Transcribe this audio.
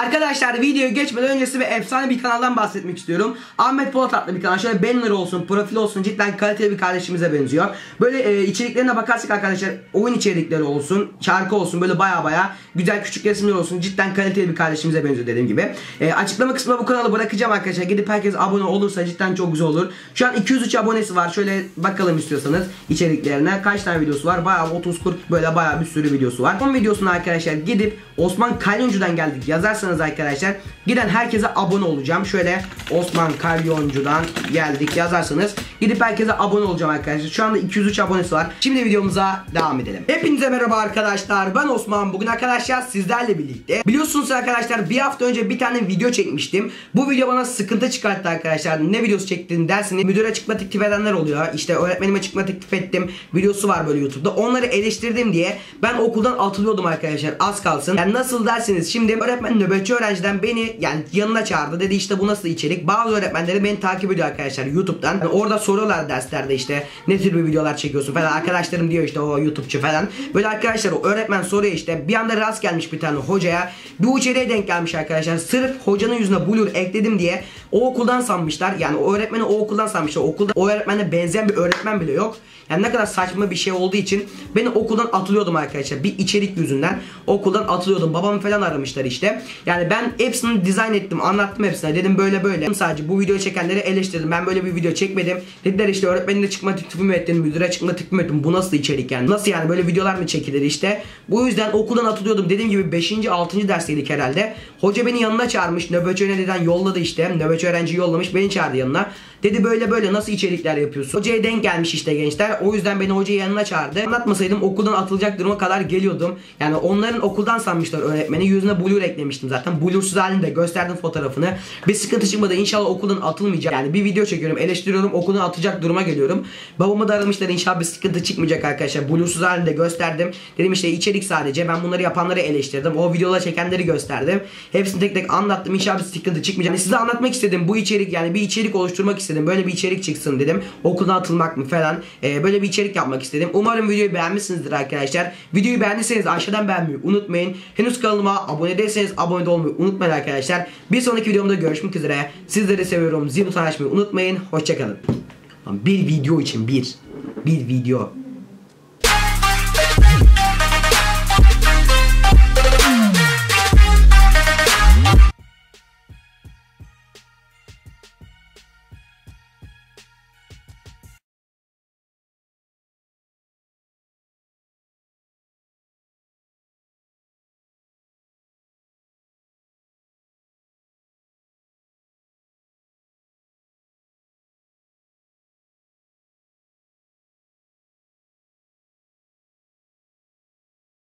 Arkadaşlar videoya geçmeden öncesi ve efsane bir kanaldan bahsetmek istiyorum. Ahmet Polat adlı bir kanal. Şöyle banner olsun, profil olsun cidden kaliteli bir kardeşimize benziyor. Böyle e, içeriklerine bakarsak arkadaşlar oyun içerikleri olsun, şarkı olsun böyle baya baya güzel küçük resimler olsun. Cidden kaliteli bir kardeşimize benziyor dediğim gibi. E, açıklama kısmına bu kanalı bırakacağım arkadaşlar. Gidip herkes abone olursa cidden çok güzel olur. Şu an 203 abonesi var. Şöyle bakalım istiyorsanız içeriklerine. Kaç tane videosu var? Baya 30-40 böyle baya bir sürü videosu var. Son videosunu arkadaşlar gidip Osman Kalyoncu'dan geldik yazarsanız arkadaşlar giden herkese abone olacağım. Şöyle Osman Kalyoncu'dan geldik yazarsanız gidip herkese abone olacağım arkadaşlar. Şu anda 203 abonesi var. Şimdi videomuza devam edelim. Hepinize merhaba arkadaşlar. Ben Osman. Bugün arkadaşlar sizlerle birlikte. Biliyorsunuz arkadaşlar bir hafta önce bir tane video çekmiştim. Bu video bana sıkıntı çıkarttı arkadaşlar. Ne videosu çektiğini dersiniz. Müdüre çıkma teklif edenler oluyor. İşte öğretmenime çıkma teklif ettim. Videosu var böyle YouTube'da. Onları eleştirdim diye ben okuldan atılıyordum arkadaşlar. Az kalsın. Yani nasıl dersiniz? Şimdi öğretmen nöbetçi öğrenciden beni yani yanına çağırdı. Dedi işte bu nasıl içerik? Bazı öğretmenleri beni takip ediyor arkadaşlar YouTube'dan. Yani orada soruyorlar derslerde işte ne tür bir videolar çekiyorsun falan. Arkadaşlarım diyor işte o YouTube'cu falan. Böyle arkadaşlar o öğretmen soruyor işte. Bir anda rast gelmiş bir tane hocaya. Bu içeriğe denk gelmiş arkadaşlar. Sırf hocanın yüzüne blur ekledim diye o okuldan sanmışlar. Yani o öğretmeni o okuldan sanmışlar. Okulda o öğretmenle benzeyen bir öğretmen bile yok. Yani ne kadar saçma bir şey olduğu için beni okuldan atılıyordum arkadaşlar. Bir içerik yüzünden okuldan atılıyordum. Babamı falan aramışlar işte. Yani ben hepsini dizayn ettim. Anlattım hepsine. Dedim böyle böyle. Sadece bu videoyu çekenleri eleştirdim. Ben böyle bir video çekmedim. Dediler işte öğretmenine çıkma teklifi mi ettin? Müdüre çıkma teklifi mi ettin? Bu nasıl içerik yani? Nasıl yani böyle videolar mı çekilir işte? Bu yüzden okuldan atılıyordum. Dediğim gibi 5. 6. dersteydik herhalde. Hoca beni yanına çağırmış. Nöbetçi öğrenciden yolladı işte. Nöbetçi öğrenci yollamış. Beni çağırdı yanına. Dedi böyle böyle nasıl içerikler yapıyorsun? Hocaya denk gelmiş işte gençler. O yüzden beni hocayı yanına çağırdı. Anlatmasaydım okuldan atılacak duruma kadar geliyordum. Yani onların okuldan sanmışlar öğretmeni. Yüzüne blur eklemiştim zaten. Blursuz halinde gösterdim fotoğrafını. Bir sıkıntı çıkmadı. İnşallah okuldan atılmayacak. Yani bir video çekiyorum, eleştiriyorum, okuldan atacak duruma geliyorum. Babamı da aramışlar inşallah bir sıkıntı çıkmayacak arkadaşlar. Blursuz halinde gösterdim. Dedim işte içerik sadece. Ben bunları yapanları eleştirdim. O videoları çekenleri gösterdim. Hepsini tek tek anlattım. İnşallah bir sıkıntı çıkmayacak. Yani size anlatmak istedim bu içerik yani bir içerik oluşturmak istedim. Böyle bir içerik çıksın dedim. Okuldan atılmak mı falan. Ee, böyle bir içerik yapmak istedim. Umarım videoyu beğenmişsinizdir arkadaşlar. Videoyu beğendiyseniz aşağıdan beğenmeyi unutmayın. Henüz kanalıma abone değilseniz abone de olmayı unutmayın arkadaşlar. Bir sonraki videomda görüşmek üzere. Sizleri seviyorum. Zil butonu açmayı unutmayın. Hoşçakalın. Bir video için bir. Bir video.